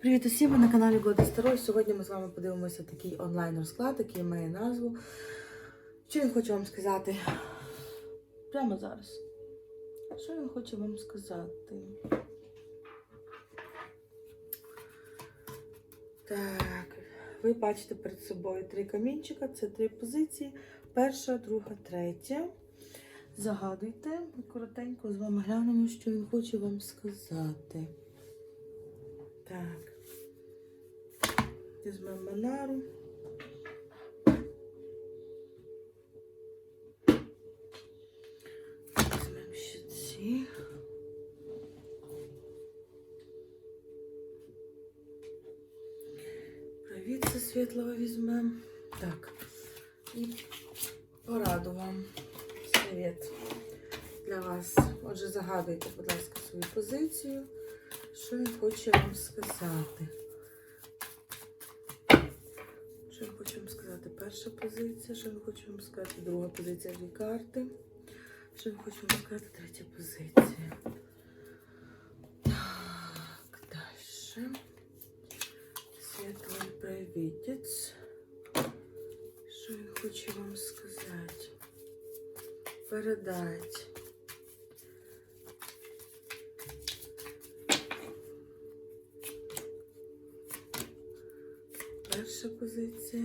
Привіт усім! Ви на каналі Года Старой. Сьогодні ми з вами подивимося такий онлайн-розклад, який має назву. Що він хоче вам сказати? Прямо зараз. Що він хоче вам сказати? Так, ви бачите перед собою три камінчика, це три позиції. Перша, друга, третя. Загадуйте, коротенько з вами глянемо, що він хоче вам сказати. Так. Візьмемо Монару. Візьмемо ще ці. Привіт, це світлого візьмемо. Так. І пораду вам. Совет для вас. Отже, загадуйте, будь ласка, свою позицію. Що він хоче вам сказати? Що він хоче вам сказати? Перша позиція, що він хоче вам сказати? Друга позиція дві карти. Що він хоче вам сказати? Третя позиція. Так, далі. Світлий привітець. Що він хоче вам сказати? Передати. Перша позиція.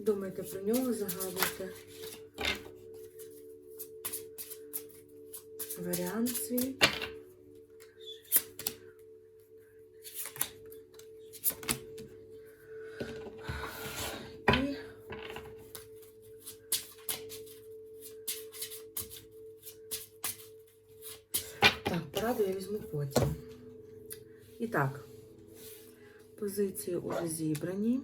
Думайте про нього, загадуйте. Варіант свій. Пораду я візьму потім. І так, позиції вже зібрані.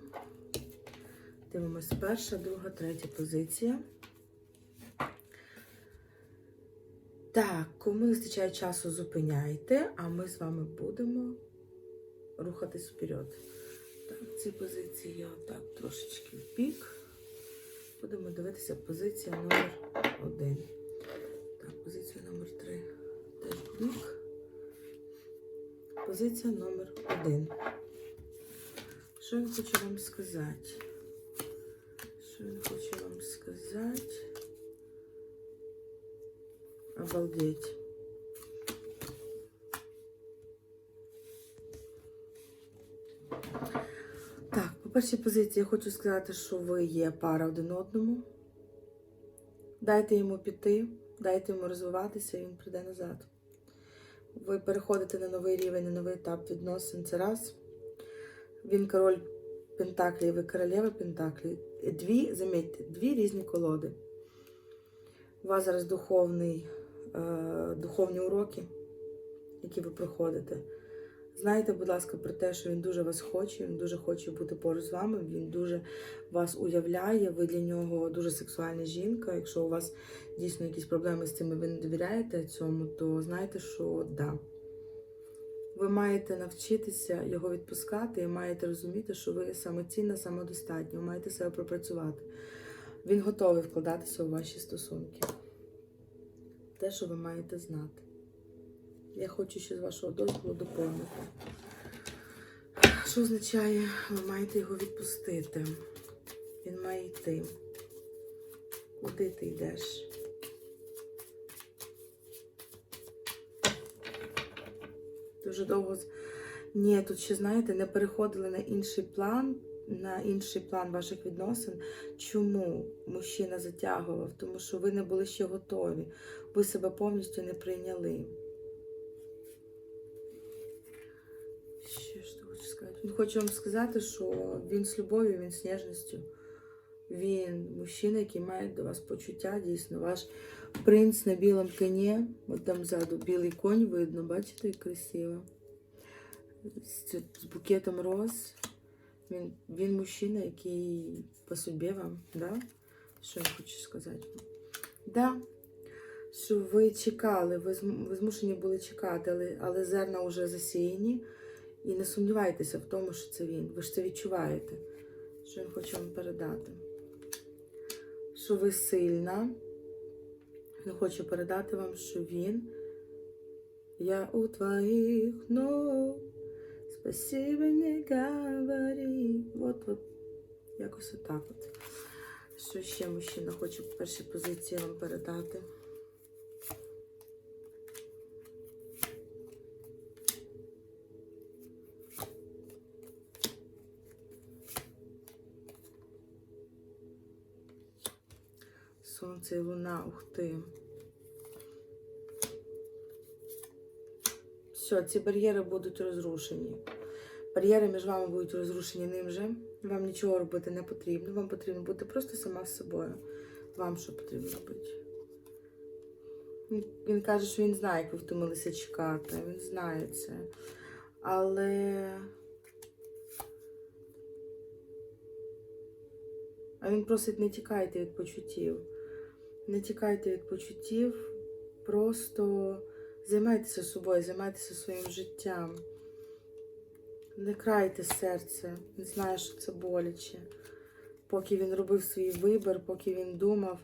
Дивимось перша, друга, третя позиція. Так, кому вистачає часу, зупиняйте, а ми з вами будемо рухатись вперед. Так, ці позиції я отак трошечки в бік. Будемо дивитися позиція номер один. Так, позиція номер три теж в бік. Позиція номер один. Що він хоче вам сказати? Що він хоче вам сказати? Обалдеть. Так, по першій позиції я хочу сказати, що ви є пара один одному. Дайте йому піти, дайте йому розвиватися, і він прийде назад. Ви переходите на новий рівень, на новий етап відносин. Це раз. Він король Пентаклі, ви королева Пентаклі. Дві, замітьте, дві різні колоди. У вас зараз духовний, е, духовні уроки, які ви проходите. Знайте, будь ласка, про те, що він дуже вас хоче, він дуже хоче бути поруч з вами, він дуже вас уявляє, ви для нього дуже сексуальна жінка. Якщо у вас дійсно якісь проблеми з цим і ви не довіряєте цьому, то знайте, що да. Ви маєте навчитися його відпускати і маєте розуміти, що ви самоцінна, самодостатня, ви маєте себе пропрацювати. Він готовий вкладатися у ваші стосунки. Те, що ви маєте знати. Я хочу ще з вашого дозволу доповнити. Що означає, ви маєте його відпустити? Він має йти. Куди ти йдеш? Дуже довго. Ні, тут ще, знаєте, не переходили на інший план, на інший план ваших відносин. Чому мужчина затягував? Тому що ви не були ще готові. Ви себе повністю не прийняли. Що ж ти хочеш сказати? Хоче вам сказати, що він з любов'ю, він з ніжністю. Він мужчина, який має до вас почуття, дійсно. Ваш принц на білому коні, от там ззаду білий конь видно, бачите, як красиво. З, з букетом роз. Він, він мужчина, який по собі вам, да? Що я хочу сказати? Да. Що ви чекали, ви, змушені були чекати, але, але зерна вже засіяні. І не сумнівайтеся в тому, що це він. Ви ж це відчуваєте, що він хоче вам передати. Що ви сильна. Він хочу передати вам, що він. Я у твоїх ног. Спасибо, не говори. От, от. Якось отак от. Що ще мужчина хоче по першій позиції вам передати? І луна, ух ти. Все, ці бар'єри будуть розрушені. Бар'єри між вами будуть розрушені ним же. Вам нічого робити не потрібно. Вам потрібно бути просто сама з собою. Вам що потрібно робити? Він каже, що він знає, як ви втомилися чекати. Він знає це. Але. А він просить не тікайте від почуттів. Не тікайте від почуттів, просто займайтеся собою, займайтеся своїм життям. Не крайте серце, не знаю, що це боляче. Поки він робив свій вибір, поки він думав,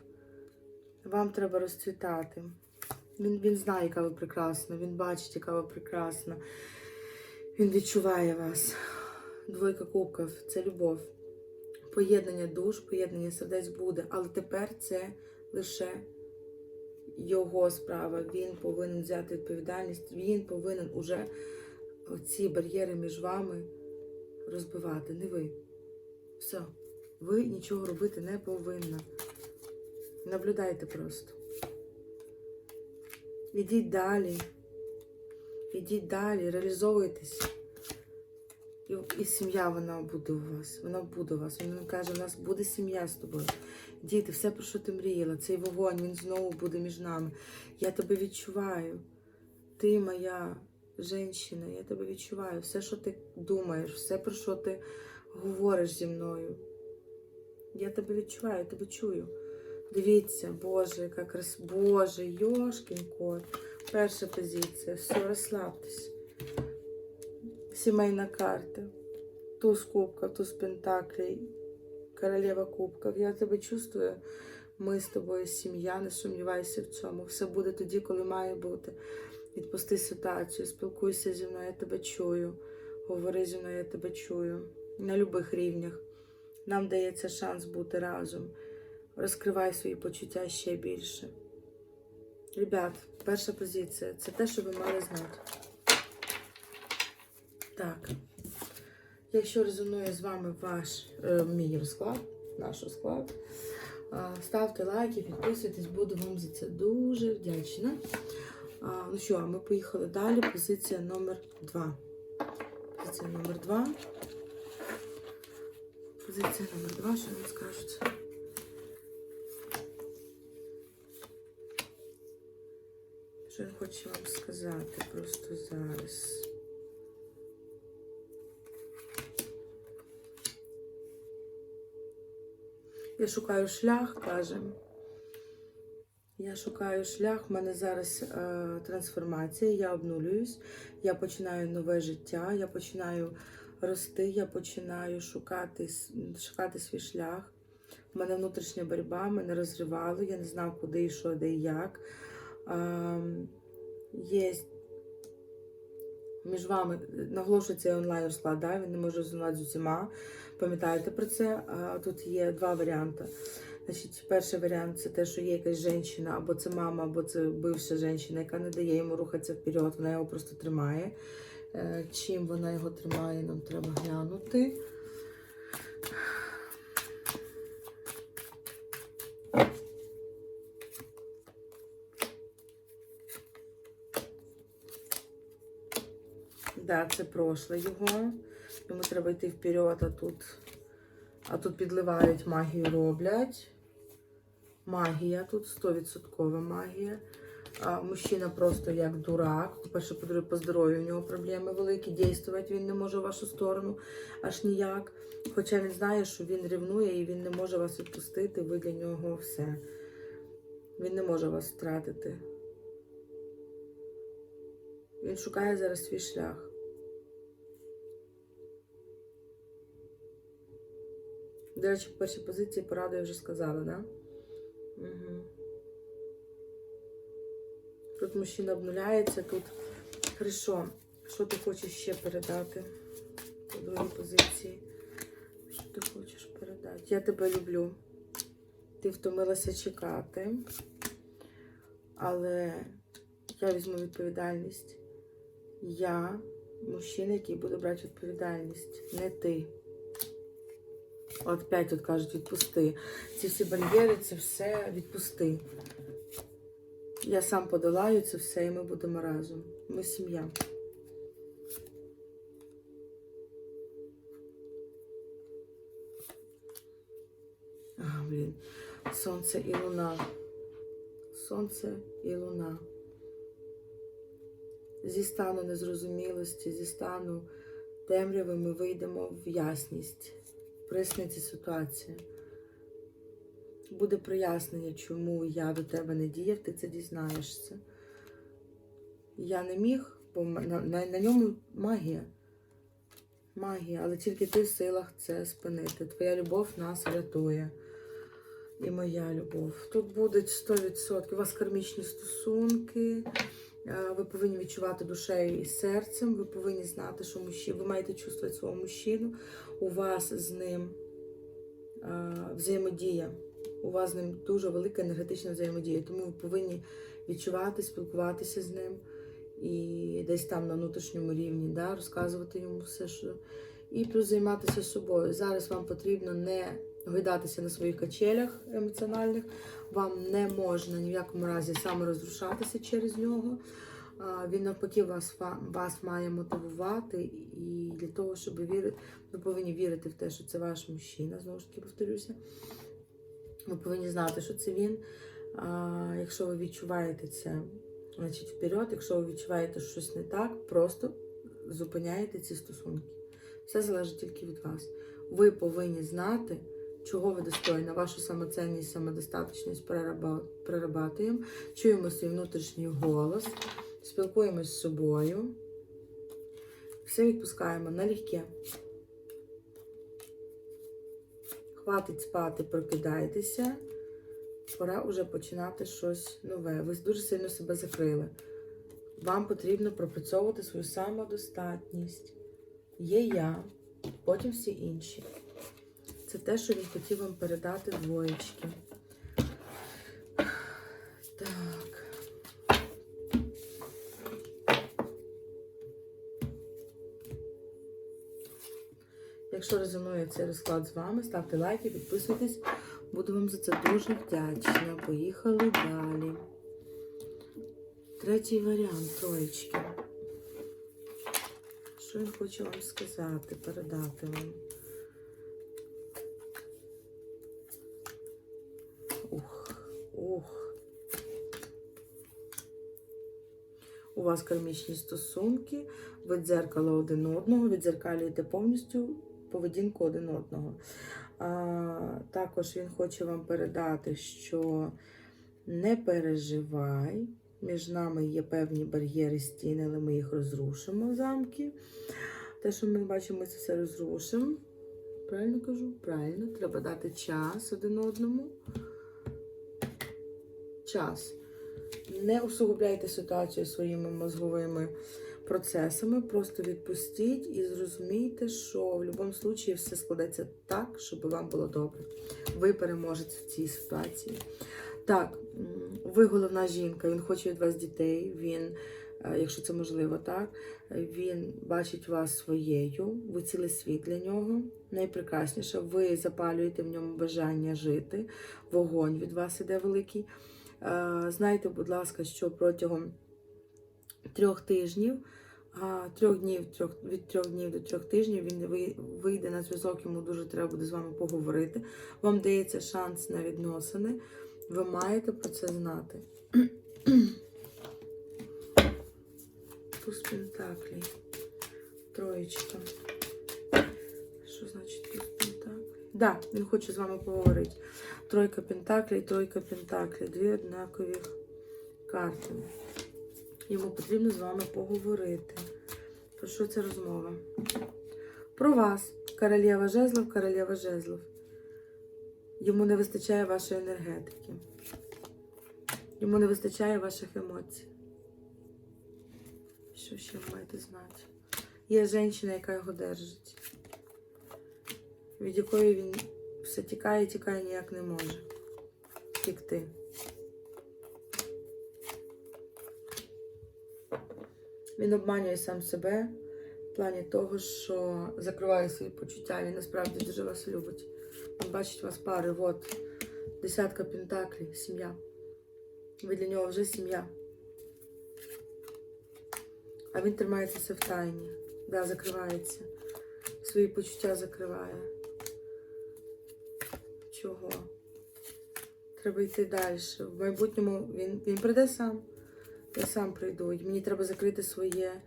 вам треба розцвітати. Він, він знає, яка ви прекрасна, він бачить, яка ви прекрасна. Він відчуває вас. Двойка кубків це любов. Поєднання душ, поєднання сердець буде, але тепер це лише його справа. Він повинен взяти відповідальність, він повинен уже ці бар'єри між вами розбивати. Не ви. Все. Ви нічого робити не повинна. Наблюдайте просто. Ідіть далі. Ідіть далі, реалізовуйтесь. І, і сім'я вона буде у вас. Вона буде у вас. Він каже, у нас буде сім'я з тобою. Діти, все, про що ти мріяла, цей вогонь, він знову буде між нами. Я тебе відчуваю. Ти моя жінка, я тебе відчуваю. Все, що ти думаєш, все, про що ти говориш зі мною. Я тебе відчуваю, я тебе чую. Дивіться, Боже, яка крас... Боже, Йошкін кот. Перша позиція. Все, розслабтесь. Сімейна карта. Туз кубка, туз пентаклей, королева кубків. Я тебе чувствую. Ми з тобою сім'я, не сумнівайся в цьому. Все буде тоді, коли має бути. Відпусти ситуацію, спілкуйся зі мною, я тебе чую. Говори зі мною, я тебе чую. На любих рівнях. Нам дається шанс бути разом. Розкривай свої почуття ще більше. Ребят, перша позиція це те, що ви мали знати. Так. Якщо резонує з вами ваш е, мій розклад, наш розклад, е, ставте лайки, підписуйтесь, буду вам за це дуже вдячна. А, ну що, а ми поїхали далі. Позиція номер 2. Позиція номер 2. Позиція номер 2, що вам скажуть? Що він хоче вам сказати просто зараз? Я шукаю шлях, каже. Я шукаю шлях, в мене зараз е, трансформація, я обнулююсь, я починаю нове життя, я починаю рости, я починаю шукати, шукати свій шлях. У мене внутрішня боротьба, мене розривало, я не знав, куди і що, де і як. Е, є між вами, наголошується цей онлайн розклад, да? він не може резонувати з усіма. Пам'ятаєте про це? Тут є два варіанти. Значить, перший варіант це те, що є якась жінка, або це мама, або це бивша жінка, яка не дає йому рухатися вперед, вона його просто тримає. Е, Чим вона його тримає, нам треба глянути. Да, це прошле його. Йому треба йти вперед, а тут, а тут підливають магію, роблять. Магія тут 100% магія. А, мужчина просто як дурак. По-перше, по-друге, по здоров'ю у нього проблеми великі. Дійствувати він не може в вашу сторону аж ніяк. Хоча він знає, що він ревнує і він не може вас відпустити, ви для нього все. Він не може вас втратити. Він шукає зараз свій шлях. До речі, в першій позиції пораду я вже сказала? Да? Угу. Тут мужчина обнуляється, тут хорошо. Що ти хочеш ще передати по другій позиції? Що ти хочеш передати? Я тебе люблю. Ти втомилася чекати, але я візьму відповідальність. Я мужчина, який буде брати відповідальність, не ти. От п'ять тут кажуть, відпусти. Ці всі бар'єри, це все відпусти. Я сам подолаю це все, і ми будемо разом. Ми сім'я. А, блін. Сонце і луна. Сонце і луна. Зі стану незрозумілості, зі стану темряви ми вийдемо в ясність. Присниться ситуація. Буде прояснення, чому я до тебе не діяв, ти це дізнаєшся. Я не міг, бо на, на, на ньому магія. Магія, але тільки ти в силах це спинити. Твоя любов нас рятує. І моя любов. Тут будуть 100%. У вас кармічні стосунки. Е, Ви повинні відчувати душею і серцем. Ви повинні знати, що мужчина, ви маєте чувствувати свого мужчину. У вас з ним е, взаємодія. У вас з ним дуже велика енергетична взаємодія. Тому ви повинні відчувати, спілкуватися з ним і десь там на внутрішньому рівні, да, розказувати йому все, що. І плюс займатися собою. Зараз вам потрібно не гойдатися на своїх качелях емоціональних. Вам не можна ні в якому разі саморозрушатися через нього. Він навпаки вас, вас має мотивувати, і для того, щоб вірити, ви повинні вірити в те, що це ваш мужчина, знову ж таки повторюся. Ви повинні знати, що це він. А, Якщо ви відчуваєте це, значить вперед. Якщо ви відчуваєте що щось не так, просто зупиняєте ці стосунки. Все залежить тільки від вас. Ви повинні знати, чого ви достойні. Вашу самоцінність, самодостаточність перерабатуємо, чуємо свій внутрішній голос, спілкуємось з собою. Все відпускаємо налегке. Хватить спати, прокидайтеся. Пора вже починати щось нове. Ви дуже сильно себе закрили. Вам потрібно пропрацьовувати свою самодостатність. Є я, потім всі інші. Це те, що він хотів вам передати двоєчки. Так. Якщо резонує цей розклад з вами, ставте лайки, підписуйтесь. Буду вам за це дуже вдячна. Поїхали далі. Третій варіант троєчки. Що він хоче вам сказати, передати вам? У вас кармічні стосунки, ви дзеркало один одного, відзеркалюєте повністю поведінку один одного. А, Також він хоче вам передати, що не переживай. Між нами є певні бар'єри стіни, але ми їх розрушимо замки. Те, що ми бачимо, ми це все розрушимо. Правильно кажу? Правильно, треба дати час один одному. Час. Не усугубляйте ситуацію своїми мозговими процесами, просто відпустіть і зрозумійте, що в будь-якому випадку все складеться так, щоб вам було добре. Ви переможете в цій ситуації. Так, ви головна жінка, він хоче від вас дітей, він, якщо це можливо, так, він бачить вас своєю, ви цілий світ для нього. Найпрекрасніше, ви запалюєте в ньому бажання жити, вогонь від вас іде великий. Знайте, будь ласка, що протягом трьох тижнів трьох днів, трьох, від трьох днів до трьох тижнів він вийде на зв'язок, йому дуже треба буде з вами поговорити. Вам дається шанс на відносини. Ви маєте про це знати. Туз Пентаклей. Троєчка. Що значить туз Пентаклей? Да, він хоче з вами поговорити. Тройка Пентаклей, тройка Пентаклей. Дві однакові карти. Йому потрібно з вами поговорити. Про що ця розмова? Про вас. Королева жезлов, королева жезлов. Йому не вистачає вашої енергетики. Йому не вистачає ваших емоцій. Що ще маєте знати? Є жінка, яка його держить, від якої він все тікає, тікає, ніяк не може втікти. Він обманює сам себе в плані того, що закриває свої почуття. Він насправді дуже вас любить. Він бачить вас пари. От десятка пентаклів, сім'я. Ви для нього вже сім'я. А він тримається все в тайні. Да, закривається. Свої почуття закриває. Чого? Треба йти далі. В майбутньому він, він прийде сам. Я сам прийду. І Мені треба закрити своє,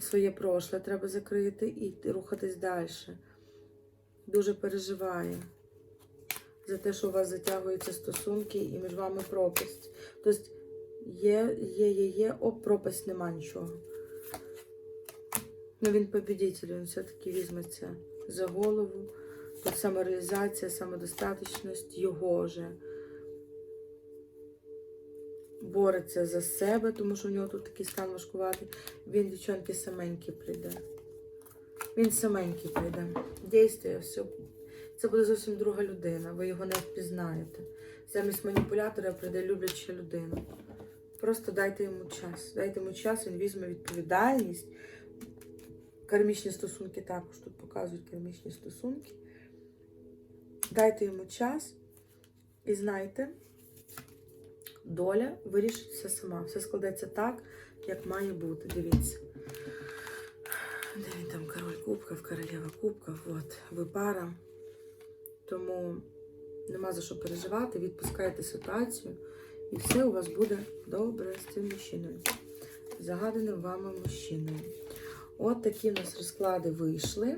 своє прошле, треба закрити і рухатись далі. Дуже переживає за те, що у вас затягуються стосунки і між вами пропасть. Тобто є, є, є, є, о, пропасть нема нічого. Ну він побідитель, він все-таки візьметься за голову. Тут самореалізація, самодостаточність його же бореться за себе, тому що в нього тут такий стан важкуватий. Він, дівчонки, саменький прийде. Він саменький прийде. Дійствує все. Це буде зовсім друга людина, ви його не впізнаєте. Замість маніпулятора прийде любляча людина. Просто дайте йому час. Дайте йому час, він візьме відповідальність. Кармічні стосунки також тут показують кармічні стосунки. Дайте йому час і знайте, доля вирішить все сама. Все складеться так, як має бути. Дивіться. Де він там король кубків, королева кубків. От, ви пара. Тому нема за що переживати, відпускайте ситуацію, і все у вас буде добре з цим мужчиною. Загаданим вами мужчиною. От такі в нас розклади вийшли.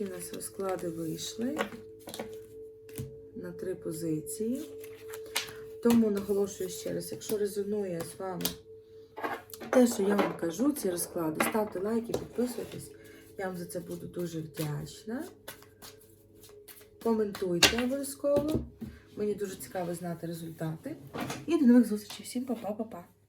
Такі в нас розклади вийшли на три позиції. Тому наголошую ще раз, якщо резонує з вами те, що я вам кажу, ці розклади, ставте лайки, підписуйтесь. Я вам за це буду дуже вдячна. Коментуйте обов'язково. Мені дуже цікаво знати результати. І до нових зустрічей. Всім па-па-па-па.